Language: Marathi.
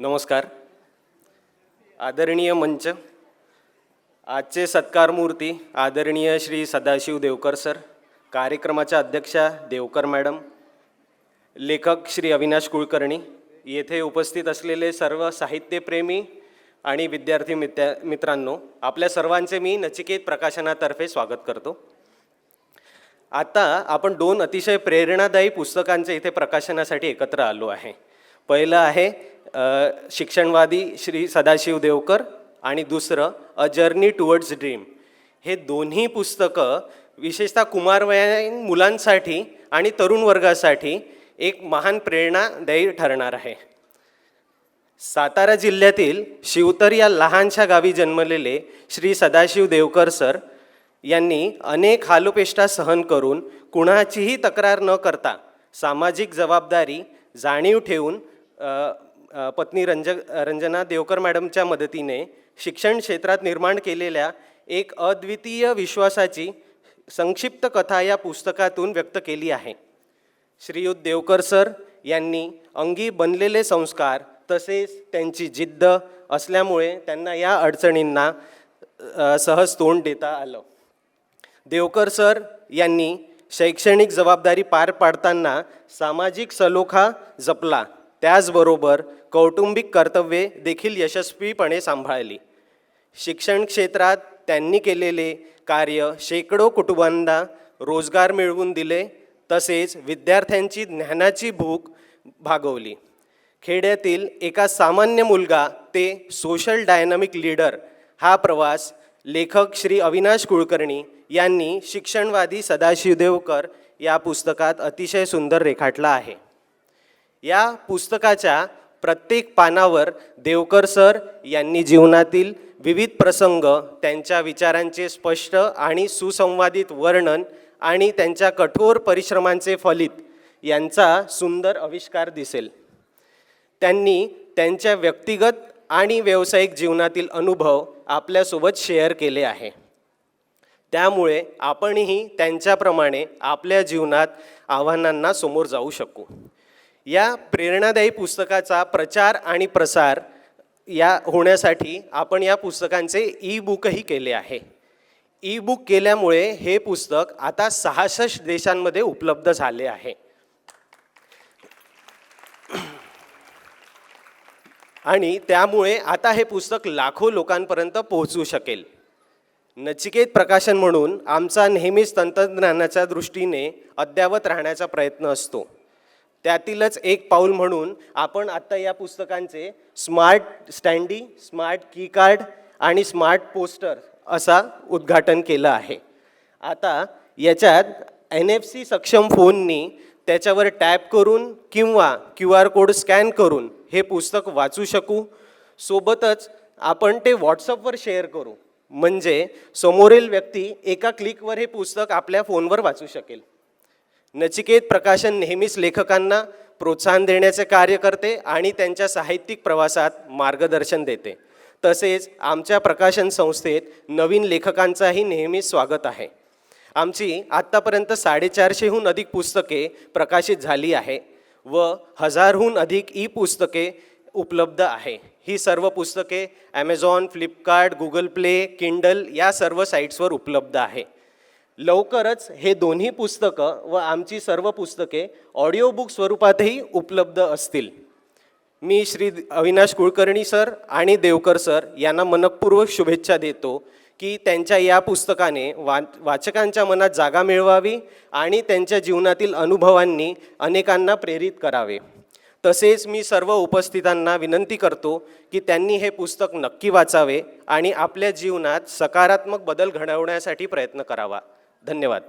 नमस्कार. आदरणीय मंच आजचे सत्कारमूर्ती आदरणीय श्री सदाशिव देवकर सर कार्यक्रमाच्या अध्यक्षा देवकर मॅडम लेखक श्री अविनाश कुलकर्णी येथे उपस्थित असलेले सर्व साहित्यप्रेमी आणि विद्यार्थी मित्या मित्रांनो आपल्या सर्वांचे मी नचिकेत प्रकाशनातर्फे स्वागत करतो. आता आपण दोन अतिशय प्रेरणादायी पुस्तकांचे इथे प्रकाशनासाठी एकत्र आलो आहे. पहिलं आहे शिक्षणवादी श्री सदाशिव देवकर आणि दुसरं अ जर्नी टुवर्ड्स ड्रीम हे दोन्ही पुस्तकं विशेषतः कुमारवयीन मुलांसाठी आणि तरुण वर्गासाठी एक महान प्रेरणादायी ठरणार आहे. सातारा जिल्ह्यातील शिवतर या लहानशा गावी जन्मलेले श्री सदाशिव देवकर सर यांनी अनेक हालोपेष्टा सहन करून कुणाचीही तक्रार न करता सामाजिक जबाबदारी जाणीव ठेवून पत्नी रंज रंजना देवकर मॅडमच्या मदतीने शिक्षण क्षेत्रात निर्माण केलेल्या एक अद्वितीय विश्वासाची संक्षिप्त कथा या पुस्तकातून व्यक्त केली आहे. श्रीयुत देवकर सर यांनी अंगी बनलेले संस्कार तसेच त्यांची जिद्द असल्यामुळे त्यांना या अडचणींना सहज तोंड देता आलं. देवकर सर यांनी शैक्षणिक जबाबदारी पार पाडताना सामाजिक सलोखा जपला. त्याचबरोबर कौटुंबिक कर्तव्ये देखील यशस्वीपणे सांभाळली. शिक्षण क्षेत्रात त्यांनी केलेले कार्य शेकडो कुटुंबांना रोजगार मिळवून दिले तसेच विद्यार्थ्यांची ज्ञानाची भूक भागवली. खेड्यातील एका सामान्य मुलगा ते सोशल डायनामिक लीडर हा प्रवास लेखक श्री अविनाश कुलकर्णी यांनी शिक्षणवादी सदाशिव देवकर या पुस्तकात अतिशय सुंदर रेखाटला आहे. या पुस्तकाच्या प्रत्येक पानावर देवकर सर यांनी जीवनातील विविध प्रसंग त्यांच्या विचारांचे स्पष्ट आणि सुसंवादित वर्णन आणि त्यांच्या कठोर परिश्रमांचे फलित यांचा सुंदर आविष्कार दिसेल. त्यांनी त्यांच्या व्यक्तिगत आणि व्यावसायिक जीवनातील अनुभव आपल्यासोबत शेअर केले आहे. त्यामुळे आपणही त्यांच्याप्रमाणे आपल्या जीवनात आव्हानांना समोर जाऊ शकू. या प्रेरणादायी पुस्तकाचा प्रचार आणि प्रसार या होण्यासाठी आपण या पुस्तकांचे ई बुकही केले आहे. ई बुक केल्यामुळे हे पुस्तक आता सहासष्ट देशांमध्ये उपलब्ध झाले आहे. आणि त्यामुळे आता हे पुस्तक लाखो लोकांपर्यंत पोहोचू शकेल. नचिकेत प्रकाशन म्हणून आमचा नेहमीच तंत्रज्ञानाच्या दृष्टीने अद्यावत राहण्याचा प्रयत्न असतो. त्यातीलच एक पाऊल म्हणून आपण आत्ता या पुस्तकांचे smart standee smart key card आणि स्मार्ट पोस्टर असा उद्घाटन केलं आहे. आता याच्यात एन एफ सी सक्षम फोननी त्याच्यावर टॅप करून किंवा क्यू आर कोड स्कॅन करून हे पुस्तक वाचू शकू. सोबतच आपण ते व्हॉट्सअपवर शेअर करू. म्हणजे समोरील व्यक्ती एका क्लिकवर हे पुस्तक आपल्या फोनवर वाचू शकेल. नचिकेत प्रकाशन नेहमीच लेखकांना प्रोत्साहन देण्याचे कार्य करते आणि त्यांच्या साहित्यिक प्रवासात मार्गदर्शन देते. तसेच आमच्या प्रकाशन संस्थेत नवीन लेखकांचाही नेहमीच स्वागत आहे. आमची आत्तापर्यंत साडेचारशेहून अधिक पुस्तके प्रकाशित झाली आहे व हजारहून अधिक ई पुस्तके उपलब्ध आहे. ही सर्व पुस्तके Amazon Flipkart Google Play Kindle या सर्व साईट्सवर उपलब्ध आहे. लवकरच हे दोन्ही पुस्तकं व आमची सर्व पुस्तके ऑडिओ बुक स्वरूपातही उपलब्ध असतील. मी श्री अविनाश कुलकर्णी सर आणि देवकर सर यांना मनपूर्वक शुभेच्छा देतो की त्यांच्या या पुस्तकाने वा वाचकांच्या मनात जागा मिळवावी आणि त्यांच्या जीवनातील अनुभवांनी अनेकांना प्रेरित करावे. तसेच मी सर्व उपस्थितांना विनंती करतो की त्यांनी हे पुस्तक नक्की वाचावे आणि आपल्या जीवनात सकारात्मक बदल घडवण्यासाठी प्रयत्न करावा. धन्यवाद.